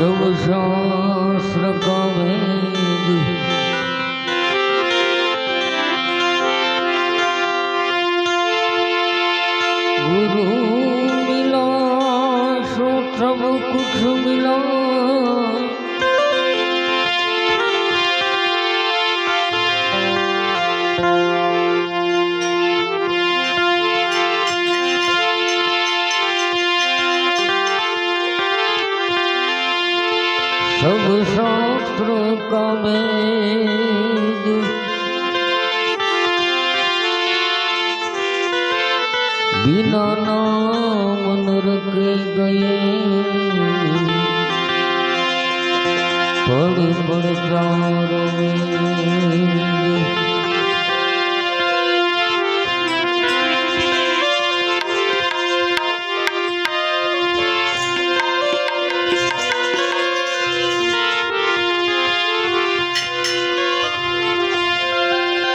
সব সহস্র গুরু মিল শ্রোত্রব কুঠ মিলন ਗੁਰ ਗੌਰਵੀ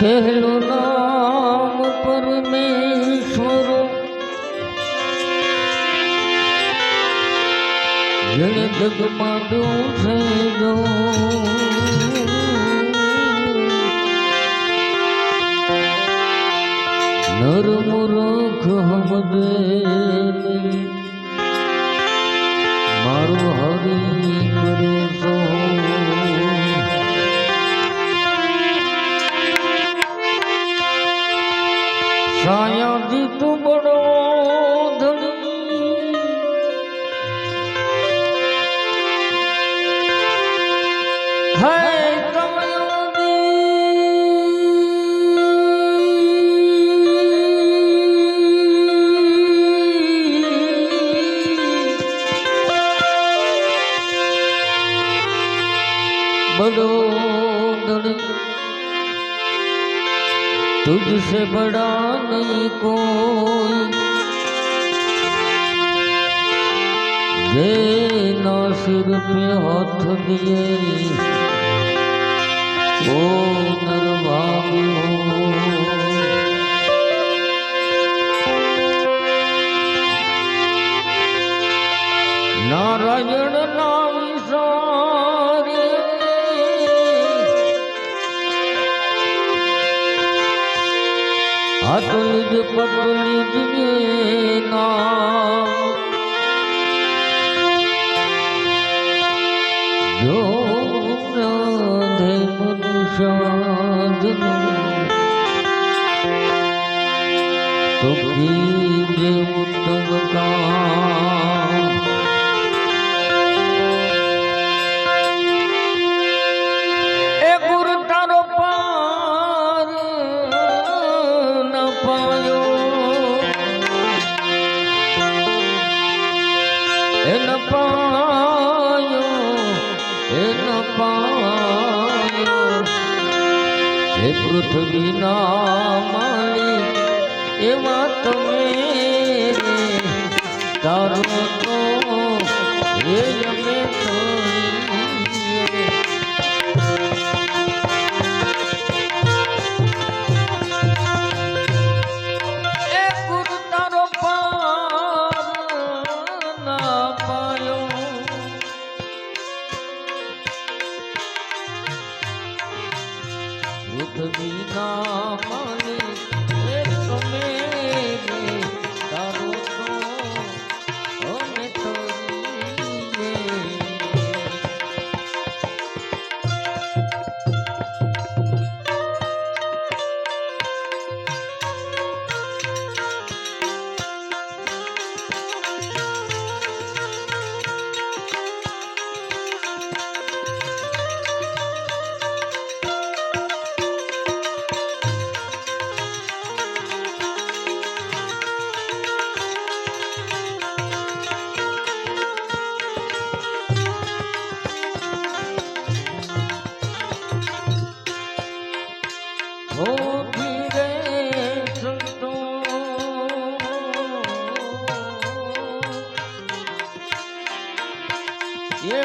Hello. એન પાયો એન પાયો. હે પૃથ્વીના માણી એવા તમે તારો તો હે અમે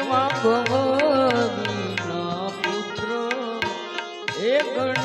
માં ભવાની ના પુત્ર એ ગણ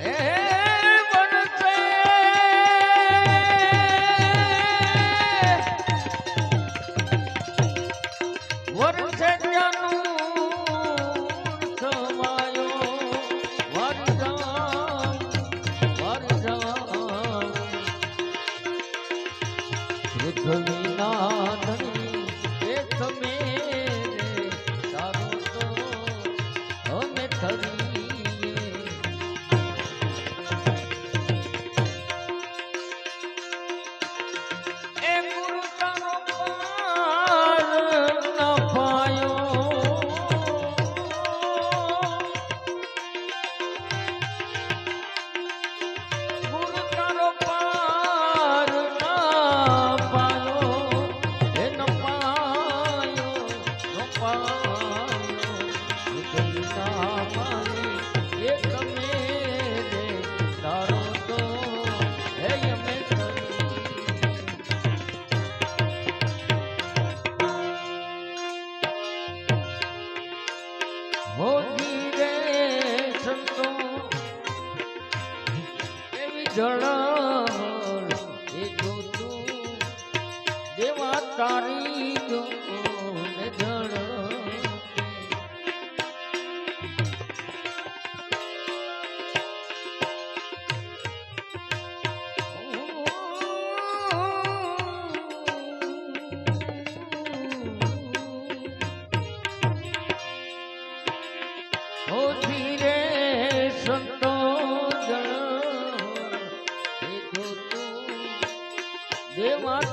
એ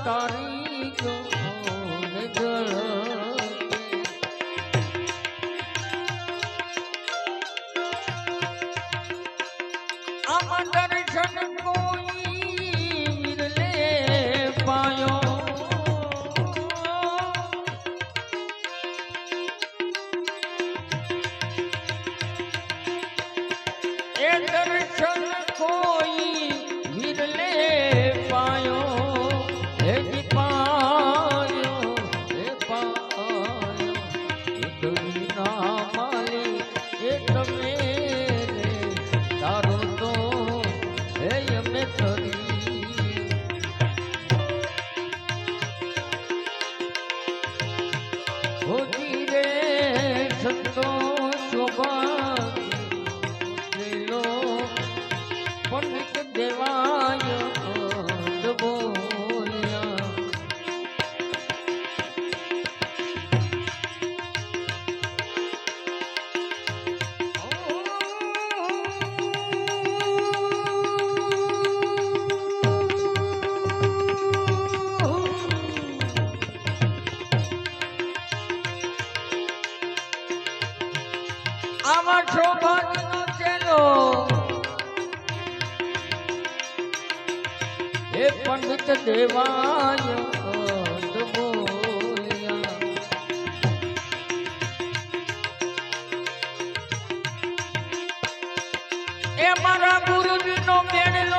star શોભન ચેલો. હે પંડિત દેવાય એ મારા ગુરુજી નો મેળો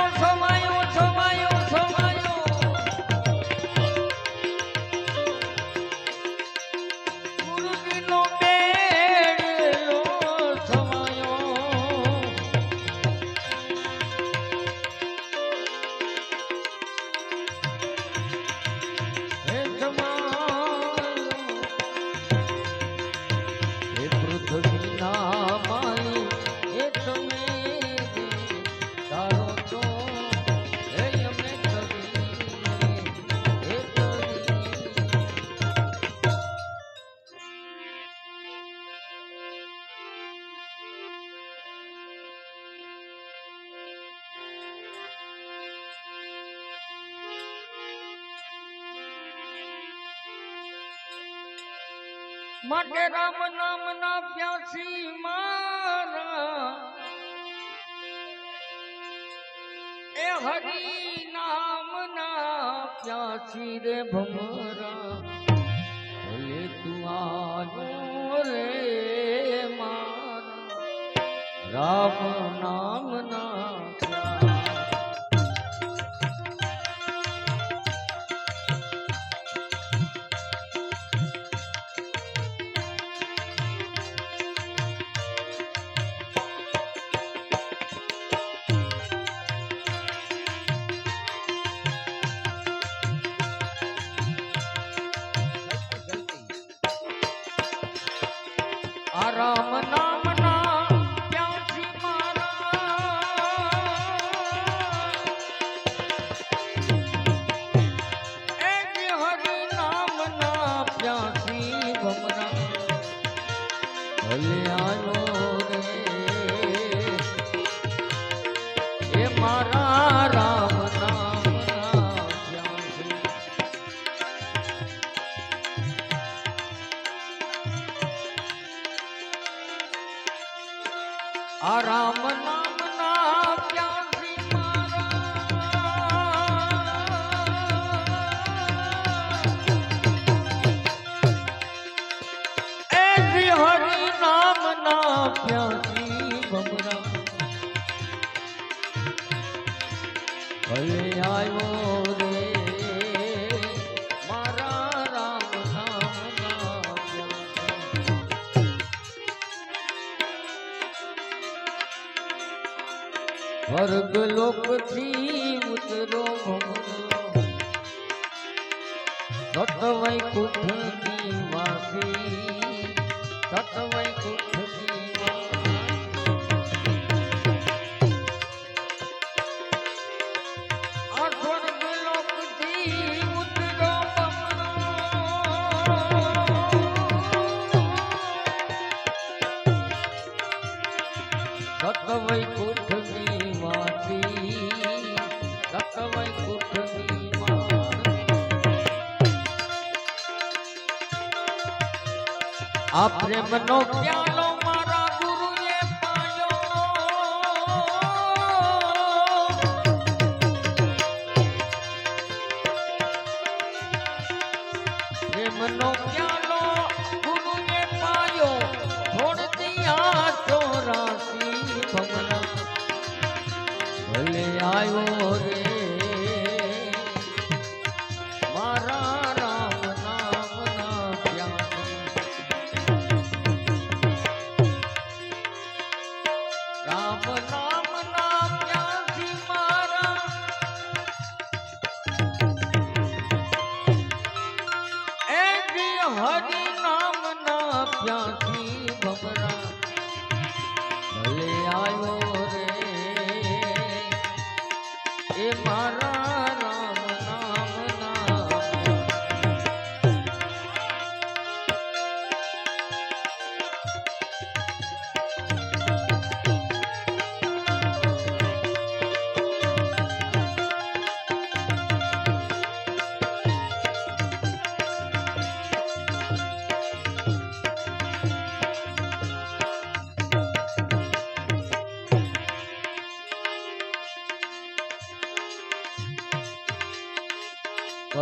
માટે રામ નામ ના પ્યાસી મારા. એ હરી નામ ના પ્યાસી રે ભમરા. ભલે તું મારા. રામ નામ ના રામ ના ಸತ್ತವ જીવનો પ્યાલો મારા ગુરુએ પાયો. પ્રેમનો પ્યાલો ગુરુએ પાયો. છોડતી આ ચોરાસી ભમરા. ભલે આવ્યો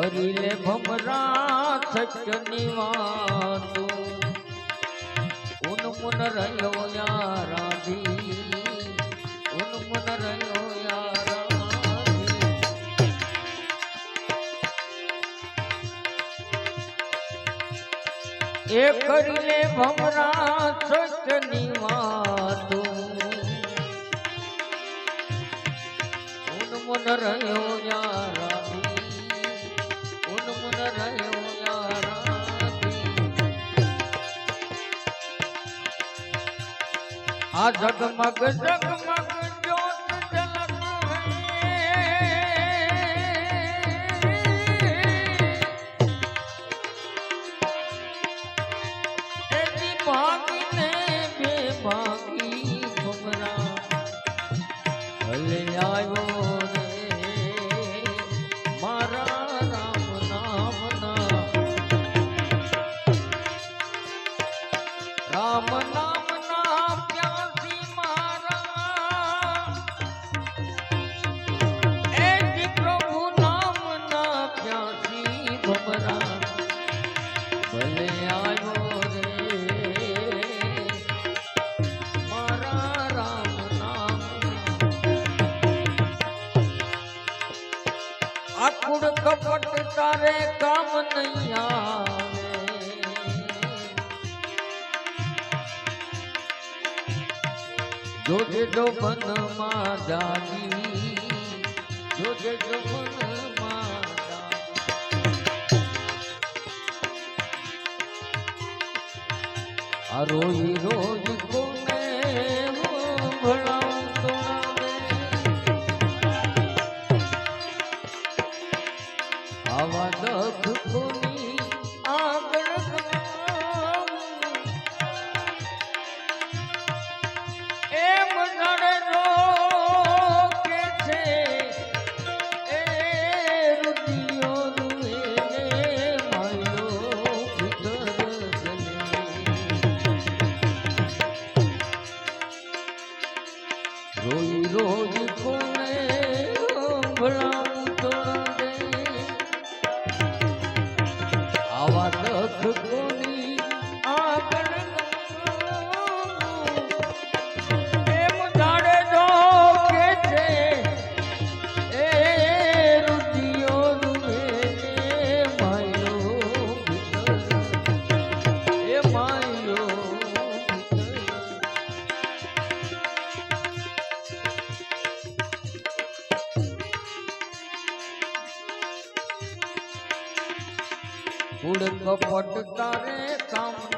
કરી લે ભમરા સચની વાતો ઉન મુન રહ્યો યારાધી ઉન મુન રહ્યો યારાધી એ કરી ભમરા સચની વાતો ઉન રહ્યો આ જગમગ જગમગ આકુડ કપટ તારે કામ નહીં આવે. જોજે જો મનમાં જાગી જોજે જો મનમાં રોજ રોજ કો ಹುಡುಕ ಪಟ್ಟು ತಾರೆ ತಮ್ಮ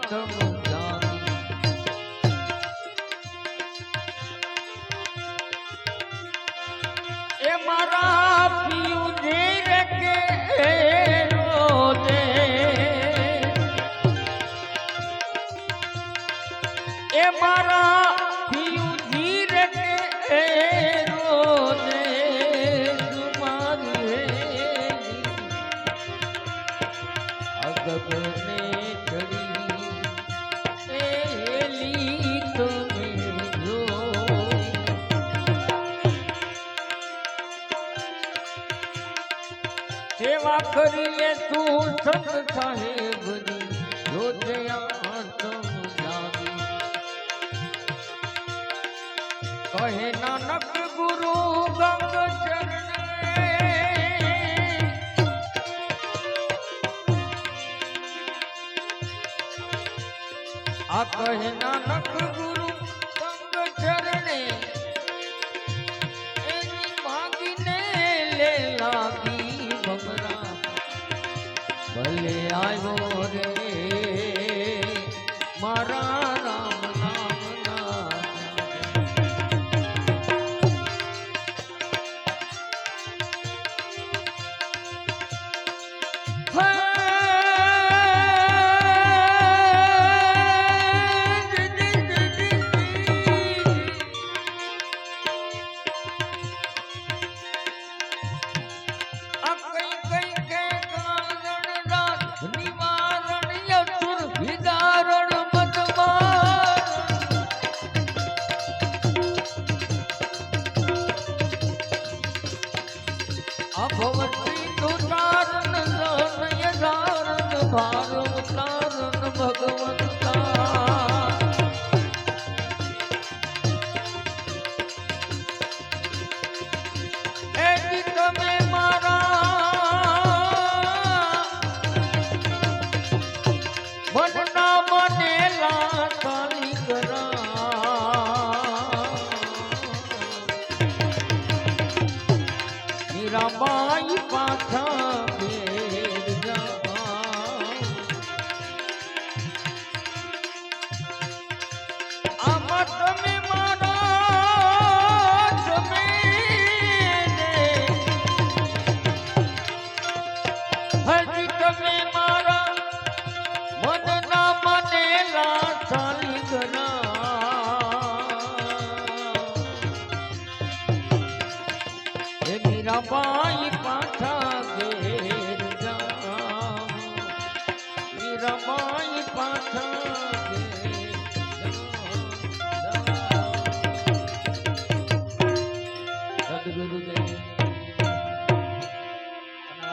તમો સંત સાહેબની જોતયા કહે નાનક ગુરુ ગંગ આ કહે નાનક ગુરુ রামাই পাথা